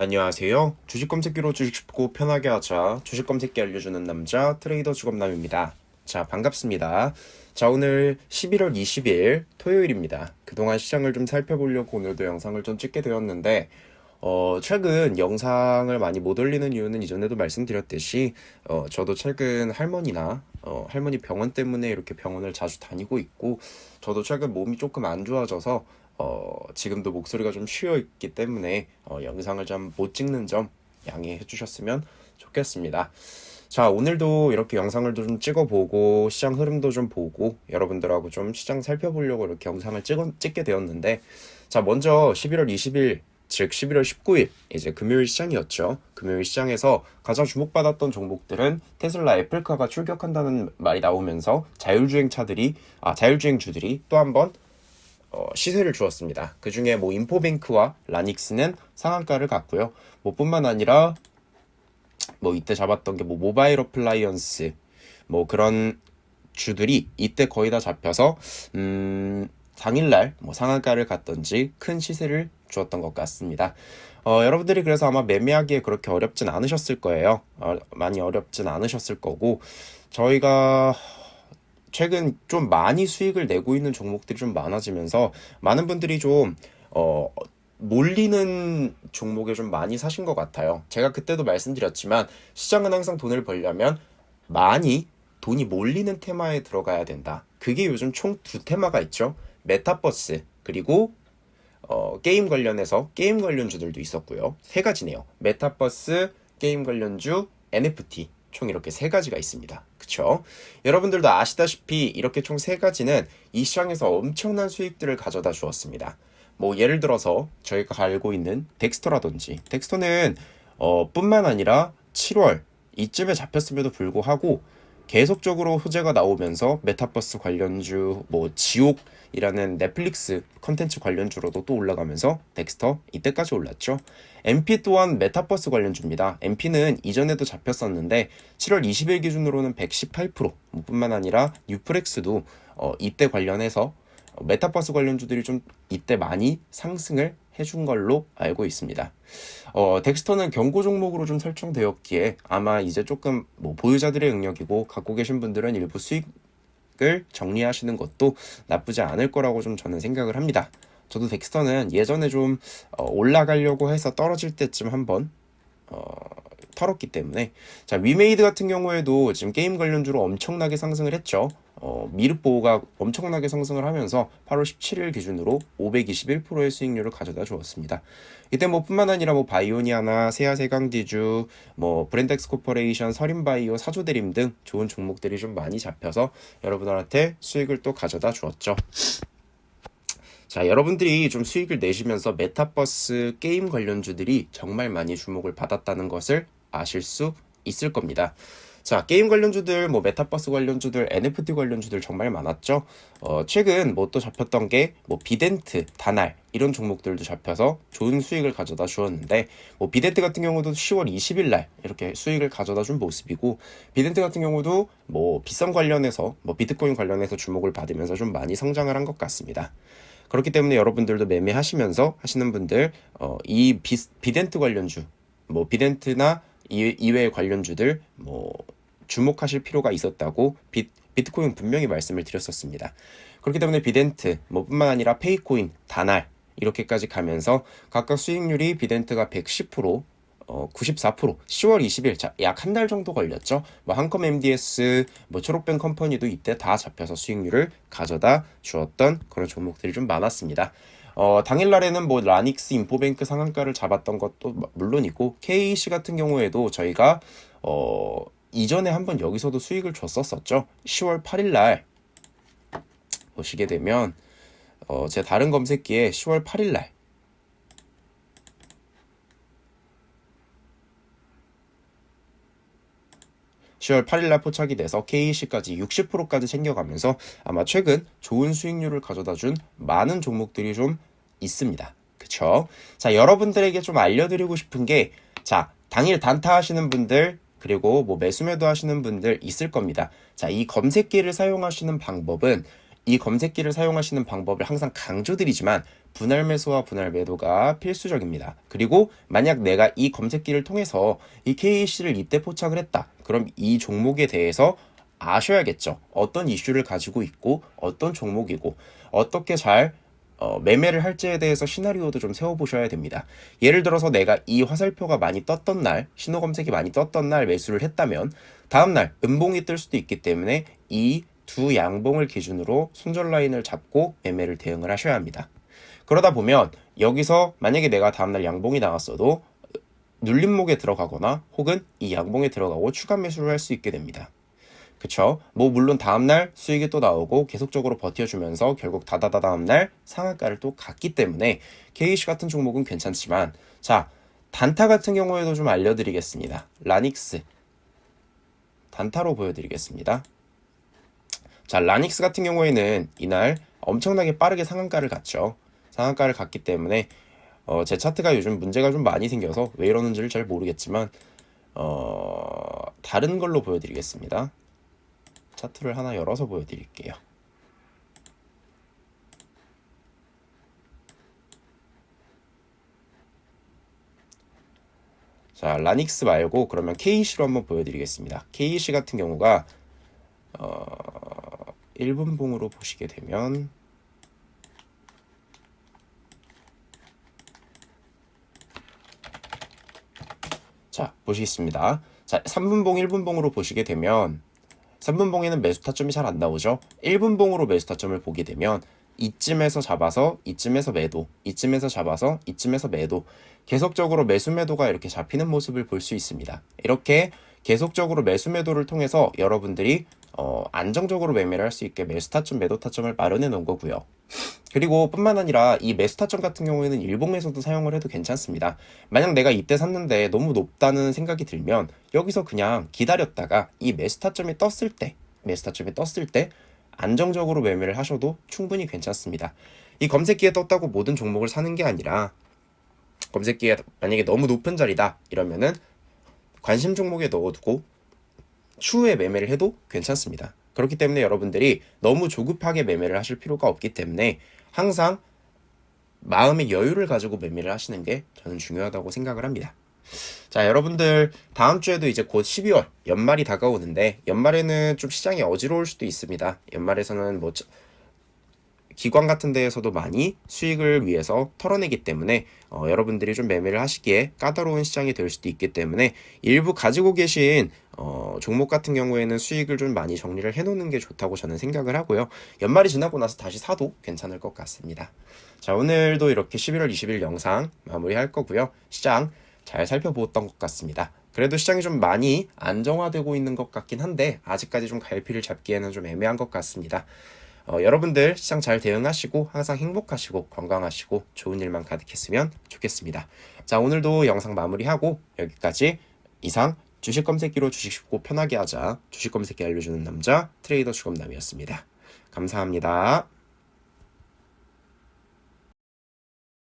안녕하세요. 주식 검색기로 주식 쉽고 편하게 하자. 주식 검색기 알려주는 남자 트레이더 주검남입니다. 자, 반갑습니다. 자, 오늘 11월 20일 토요일입니다. 그동안 시장을 좀 살펴보려고 오늘도 영상을 좀 찍게 되었는데, 어, 최근 영상을 많이 못 올리는 이유는 이전에도 말씀드렸듯이, 어, 저도 최근 할머니나, 어, 할머니 병원 때문에 이렇게 병원을 자주 다니고 있고, 저도 최근 몸이 조금 안 좋아져서, 어, 지금도 목소리가 좀 쉬어 있기 때문에, 어, 영상을 좀 못 찍는 점 양해해 주셨으면 좋겠습니다. 자, 오늘도 이렇게 영상을 좀 찍어보고, 시장 흐름도 좀 보고, 여러분들하고 좀 시장 살펴보려고 이렇게 영상을 찍어, 찍게 되었는데, 자, 먼저 11월 20일, 즉 11월 19일, 이제 금요일 시장이었죠. 금요일 시장에서 가장 주목받았던 종목들은 테슬라, 애플카가 출격한다는 말이 나오면서 자율주행차들이, 아, 자율주행주들이 또 한번 어, 시세를 주었습니다. 그 중에 뭐 인포뱅크와 라닉스는 상한가를 갔고요. 뭐 뿐만 아니라 뭐 이때 잡았던 게 뭐 모바일 어플라이언스 뭐 그런 주들이 이때 거의 다 잡혀서 음 당일날 뭐 상한가를 갔던지 큰 시세를 주었던 것 같습니다. 어, 여러분들이 그래서 아마 매매하기에 그렇게 어렵진 않으셨을 거예요. 어, 많이 어렵진 않으셨을 거고 저희가 최근 좀 많이 수익을 내고 있는 종목들이 좀 많아지면서 많은 분들이 좀 어, 몰리는 종목에 좀 많이 사신 것 같아요. 제가 그때도 말씀드렸지만 시장은 항상 돈을 벌려면 많이 돈이 몰리는 테마에 들어가야 된다. 그게 요즘 총 두 테마가 있죠. 메타버스 그리고 어, 게임 관련해서 게임 관련주들도 있었고요. 세 가지네요. 메타버스, 게임 관련주, NFT 총 이렇게 세 가지가 있습니다. 그쵸? 여러분들도 아시다시피 이렇게 총 세 가지는 이 시장에서 엄청난 수익들을 가져다 주었습니다. 뭐 예를 들어서 저희가 알고 있는 덱스터라든지 덱스터는 어, 뿐만 아니라 7월 이쯤에 잡혔음에도 불구하고 계속적으로 호재가 나오면서 메타버스 관련주 뭐 지옥이라는 넷플릭스 컨텐츠 관련주로도 또 올라가면서 덱스터 이때까지 올랐죠. MP 또한 메타버스 관련주입니다. MP는 이전에도 잡혔었는데 7월 20일 기준으로는 118%뭐 뿐만 아니라 뉴프렉스도 어, 이때 관련해서 어, 메타버스 관련주들이 좀 이때 많이 상승을 해준 걸로 알고 있습니다. 어, 덱스터는 경고 종목으로 좀 설정되었기에 아마 이제 조금 뭐 보유자들의 영역이고 갖고 계신 분들은 일부 수익을 정리하시는 것도 나쁘지 않을 거라고 좀 저는 생각을 합니다. 저도 덱스터는 예전에 좀 어, 올라가려고 해서 떨어질 때쯤 한번 어, 털었기 때문에 자 위메이드 같은 경우에도 지금 게임 관련주로 엄청나게 상승을 했죠. 어, 미륵보호가 엄청나게 상승을 하면서 8월 17일 기준으로 521%의 수익률을 가져다 주었습니다. 이때 뭐 뿐만 아니라 뭐 바이오니아나 세아세강디주, 뭐 브랜덱스 코퍼레이션, 서린바이오, 사조대림 등 좋은 종목들이 좀 많이 잡혀서 여러분들한테 수익을 또 가져다 주었죠. 자, 여러분들이 좀 수익을 내시면서 메타버스 게임 관련주들이 정말 많이 주목을 받았다는 것을 아실 수 있을 겁니다. 자, 게임 관련주들, 뭐 메타버스 관련주들, NFT 관련주들 정말 많았죠. 어, 최근 뭐 또 잡혔던 게 뭐 비덴트, 다날 이런 종목들도 잡혀서 좋은 수익을 가져다 주었는데 뭐 비덴트 같은 경우도 10월 20일 날 이렇게 수익을 가져다 준 모습이고 비덴트 같은 경우도 뭐 비썸 관련해서 뭐 비트코인 관련해서 주목을 받으면서 좀 많이 성장을 한 것 같습니다. 그렇기 때문에 여러분들도 매매하시면서 하시는 분들 어, 이 비, 비덴트 관련주 뭐 비덴트나 이, 이외의 관련주들 뭐 주목하실 필요가 있었다고 비, 비트코인 분명히 말씀을 드렸었습니다. 그렇기 때문에 비덴트 뭐 뿐만 아니라 페이코인, 다날 이렇게까지 가면서 각각 수익률이 비덴트가 110%, 어, 94%, 10월 20일, 약한 달 정도 걸렸죠. 뭐 한컴 MDS, 뭐 초록뱅 컴퍼니도 이때 다 잡혀서 수익률을 가져다 주었던 그런 종목들이 좀 많았습니다. 어, 당일날에는 뭐 라닉스, 인포뱅크 상한가를 잡았던 것도 물론이고 KC 같은 경우에도 저희가 어, 이전에 한번 여기서도 수익을 줬었었죠. 10월 8일 날 보시게 되면 어, 제 다른 검색기에 10월 8일 날 10월 8일 날 포착이 돼서 KEC까지 60%까지 챙겨가면서 아마 최근 좋은 수익률을 가져다 준 많은 종목들이 좀 있습니다. 그쵸? 자, 여러분들에게 좀 알려드리고 싶은 게, 자, 당일 단타 하시는 분들, 그리고 뭐 매수매도 하시는 분들 있을 겁니다. 자, 이 검색기를 사용하시는 방법은 이 검색기를 사용하시는 방법을 항상 강조드리지만 분할 매수와 분할 매도가 필수적입니다. 그리고 만약 내가 이 검색기를 통해서 이 KC를 이때 포착을 했다. 그럼 이 종목에 대해서 아셔야겠죠. 어떤 이슈를 가지고 있고 어떤 종목이고 어떻게 잘 어, 매매를 할지에 대해서 시나리오도 좀 세워보셔야 됩니다. 예를 들어서 내가 이 화살표가 많이 떴던 날, 신호 검색이 많이 떴던 날 매수를 했다면 다음날 음봉이 뜰 수도 있기 때문에 이 두 양봉을 기준으로 손절 라인을 잡고 매매를 대응을 하셔야 합니다. 그러다 보면 여기서 만약에 내가 다음날 양봉이 나왔어도 눌림목에 들어가거나 혹은 이 양봉에 들어가고 추가 매수를 할 수 있게 됩니다. 그쵸? 뭐 물론 다음날 수익이 또 나오고 계속적으로 버텨주면서 결국 다다다 다음날 상한가를 또 갔기 때문에 KC 같은 종목은 괜찮지만 자 단타 같은 경우에도 좀 알려드리겠습니다. 라닉스 단타로 보여드리겠습니다. 자 라닉스 같은 경우에는 이날 엄청나게 빠르게 상한가를 갔죠. 상한가를 갔기 때문에 어, 제 차트가 요즘 문제가 좀 많이 생겨서 왜 이러는지를 잘 모르겠지만 어, 다른 걸로 보여드리겠습니다. 차트를 하나 열어서 보여드릴게요. 자, 라닉스 말고 그러면 KC로 한번 보여드리겠습니다. KC 같은 경우가 어, 1분 봉으로 보시게 되면 자, 보시겠습니다. 자, 3분봉, 1분봉으로 보시게 되면 3분봉에는 매수 타점이 잘 안 나오죠. 1분봉으로 매수 타점을 보게 되면 이쯤에서 잡아서 이쯤에서 매도, 이쯤에서 잡아서 이쯤에서 매도, 계속적으로 매수 매도가 이렇게 잡히는 모습을 볼 수 있습니다. 이렇게 계속적으로 매수 매도를 통해서 여러분들이 어, 안정적으로 매매를 할 수 있게 매수 타점, 매도 타점을 마련해 놓은 거고요. 그리고 뿐만 아니라 이 매수 타점 같은 경우에는 일봉에서도 사용을 해도 괜찮습니다. 만약 내가 이때 샀는데 너무 높다는 생각이 들면 여기서 그냥 기다렸다가 이 매수 타점이 떴을 때, 매수 타점이 떴을 때 안정적으로 매매를 하셔도 충분히 괜찮습니다. 이 검색기에 떴다고 모든 종목을 사는 게 아니라 검색기에 만약에 너무 높은 자리다 이러면은 관심 종목에 넣어두고 추후에 매매를 해도 괜찮습니다. 그렇기 때문에 여러분들이 너무 조급하게 매매를 하실 필요가 없기 때문에 항상 마음의 여유를 가지고 매매를 하시는 게 저는 중요하다고 생각을 합니다. 자, 여러분들 다음 주에도 이제 곧 12월 연말이 다가오는데 연말에는 좀 시장이 어지러울 수도 있습니다. 연말에서는 뭐 기관 같은 데에서도 많이 수익을 위해서 털어내기 때문에 어, 여러분들이 좀 매매를 하시기에 까다로운 시장이 될 수도 있기 때문에 일부 가지고 계신 어, 종목 같은 경우에는 수익을 좀 많이 정리를 해놓는 게 좋다고 저는 생각을 하고요. 연말이 지나고 나서 다시 사도 괜찮을 것 같습니다. 자, 오늘도 이렇게 11월 20일 영상 마무리할 거고요. 시장 잘 살펴보았던 것 같습니다. 그래도 시장이 좀 많이 안정화되고 있는 것 같긴 한데 아직까지 좀 갈피를 잡기에는 좀 애매한 것 같습니다. 어, 여러분들 시장 잘 대응하시고 항상 행복하시고 건강하시고 좋은 일만 가득했으면 좋겠습니다. 자 오늘도 영상 마무리하고 여기까지 이상 주식 검색기로 주식 쉽고 편하게 하자 주식 검색기 알려주는 남자 트레이더 주검남이었습니다. 감사합니다.